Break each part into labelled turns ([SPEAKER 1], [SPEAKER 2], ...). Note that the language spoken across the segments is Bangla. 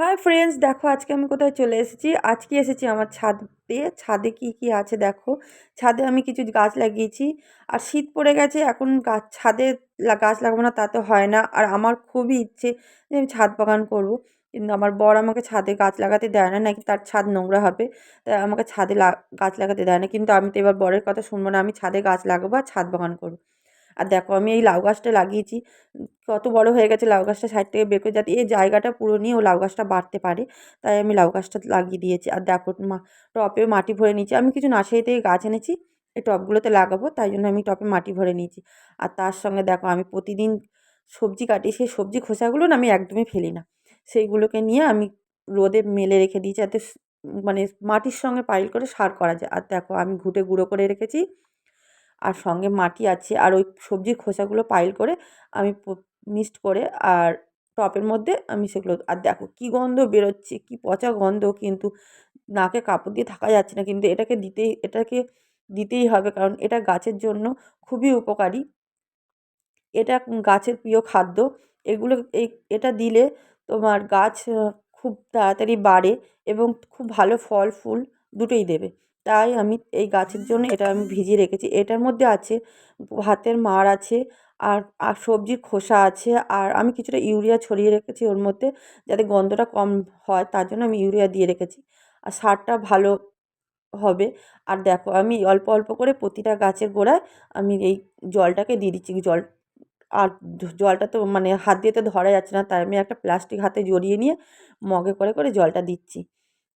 [SPEAKER 1] হাই ফ্রেন্ডস দেখো আজকে আমি কোথায় চলে এসেছি। আজকে এসেছি আমার ছাদে। ছাদে কি কি আছে দেখো। ছাদে আমি কিছু গাছ লাগিয়েছি। আর শীত পড়ে গেছে, এখন গাছ ছাদে গাছ লাগাবো না তাতে হয় না। আর আমার খুবই ইচ্ছে যে আমি ছাদ বাগান করব। কিন্তু আমার বর আমাকে ছাদে গাছ লাগাতে দেয় না, নাকি তার ছাদ নোংরা হবে। তাই আমাকে ছাদে গাছ লাগাতে দেয় না। কিন্তু আমি তো এবার বরের কথা শুনব না। আমি ছাদে গাছ লাগাবো আর ছাদ বাগান করব। আর দেখো আমি এই লাউ গাছটা লাগিয়েছি। কত বড় হয়ে গেছে লাউ গাছটা সাইড থেকে বের করে যাতে এই জায়গাটা পুরো নিয়ে ও লাউ গাছটা বাড়তে পারে। তাই আমি লাউ গাছটা লাগিয়ে দিয়েছি। আর দেখো মা, টপে মাটি ভরে নিয়েছি। আমি কিছু নার্সারি থেকে গাছ এনেছি, এই টবগুলোতে লাগাবো, তাই জন্য আমি টপে মাটি ভরে নিয়েছি। আর তার সঙ্গে দেখো আমি প্রতিদিন সবজি কাটি, সেই সবজি খোসাগুলো না আমি একদমই ফেলি না। সেইগুলোকে নিয়ে আমি রোদে মেলে রেখে দিই যাতে মানে মাটির সঙ্গে পাইল করে সার করা যায়। আর দেখো আমি ঘুটে গুঁড়ো করে রেখেছি। আর সঙ্গে মাটি আছে। আর ওই সবজির খোসাগুলো পাইল করে আমি মিক্সড করে আর টপের মধ্যে আমি সেগুলো, আর দেখো কী গন্ধ বেরোচ্ছে, কী পচা গন্ধ কিন্তু নাকে কাপড় দিয়ে থাকা যাচ্ছে না। কিন্তু এটাকে দিতেই এটাকে দিতেই হবে কারণ এটা গাছের জন্য খুবই উপকারী। এটা গাছের প্রিয় খাদ্য। এগুলো, এই, এটা দিলে তোমার গাছ খুব তাড়াতাড়ি বাড়ে এবং খুব ভালো ফল, ফুল দুটোই দেবে। তাই আমি এই গাছের জন্য এটা আমি ভিজিয়ে রেখেছি। এটার মধ্যে আছে ভাতের মাড় আছে, আর আর সবজির খোসা আছে, আর আমি কিছুটা ইউরিয়া ছড়িয়ে রেখেছি ওর মধ্যে যাতে গন্ধটা কম হয়, তার জন্য আমি ইউরিয়া দিয়ে রেখেছি। আর সারটা ভালো হবে। আর দেখো আমি অল্প অল্প করে প্রতিটা গাছের গোড়ায় আমি এই জলটাকে দিয়ে দিচ্ছি। জল, আর জলটা তো মানে হাত দিয়ে তো ধরা যাচ্ছে না, তাই আমি একটা প্লাস্টিক হাতে জড়িয়ে নিয়ে মগে করে করে জলটা দিচ্ছি।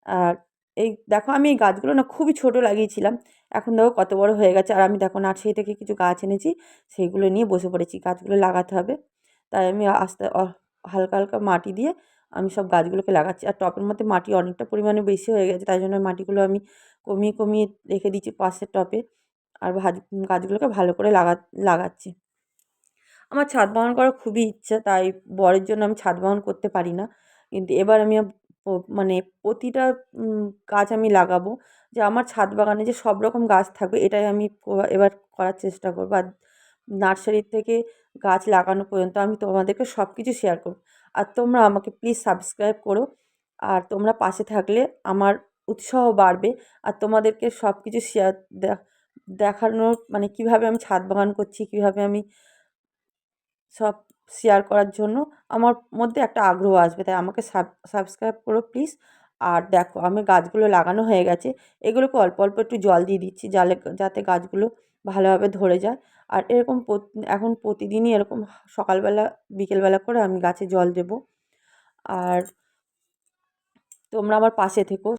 [SPEAKER 1] আর এই দেখো আমি এই গাছগুলো না খুবই ছোটো লাগিয়েছিলাম। এখন দেখো কত বড় হয়ে গেছে। আর আমি দেখো নার্সারি থেকে কিছু গাছ এনেছি, সেইগুলো নিয়ে বসে পড়েছি। গাছগুলো লাগাতে হবে। তাই আমি আস্তে হালকা হালকা মাটি দিয়ে আমি সব গাছগুলোকে লাগাচ্ছি। আর টপের মধ্যে মাটি অনেকটা পরিমাণে বেশি হয়ে গেছে, তাই জন্য মাটিগুলো আমি কমিয়ে কমিয়ে রেখে দিচ্ছি পাশের টপে। আর গাছগুলোকে ভালো করে লাগা, লাগাচ্ছি। আমার ছাদ বাগান করার খুবই ইচ্ছা, তাই বরের জন্য আমি ছাদ বাগান করতে পারি না। কিন্তু এবার আমি মানে প্রতিটা গাছ আমি লাগাবো। যে আমার ছাদ বাগানে যে সব রকম গাছ থাকবে, এটাই আমি এবার করার চেষ্টা করব। আর নার্সারির থেকে গাছ লাগানো পর্যন্ত আমি তোমাদেরকে সব কিছু শেয়ার করব। আর তোমরা আমাকে প্লিজ সাবস্ক্রাইব করো। আর তোমরা পাশে থাকলে আমার উৎসাহ বাড়বে। আর তোমাদেরকে সব কিছু শেয়ার দেখানোর মানে কীভাবে আমি ছাদ বাগান করছি, কীভাবে আমি সব শেয়ার করার জন্য আমার মধ্যে একটা আগ্রহ আসবে। তাই আমাকে সাবস্ক্রাইব করো প্লিজ আর দেখো, আমি গাছগুলো লাগানো হয়ে গেছে। এগুলোকে অল্প অল্প একটু জল দিয়ে দিচ্ছি জালে, যাতে গাছগুলো ভালোভাবে ধরে যায়। আর এরকম এখন প্রতিদিনই এরকম সকালবেলা, বিকেলবেলা করে আমি গাছে জল দেবো। আর তোমরা আমার পাশে থেকো।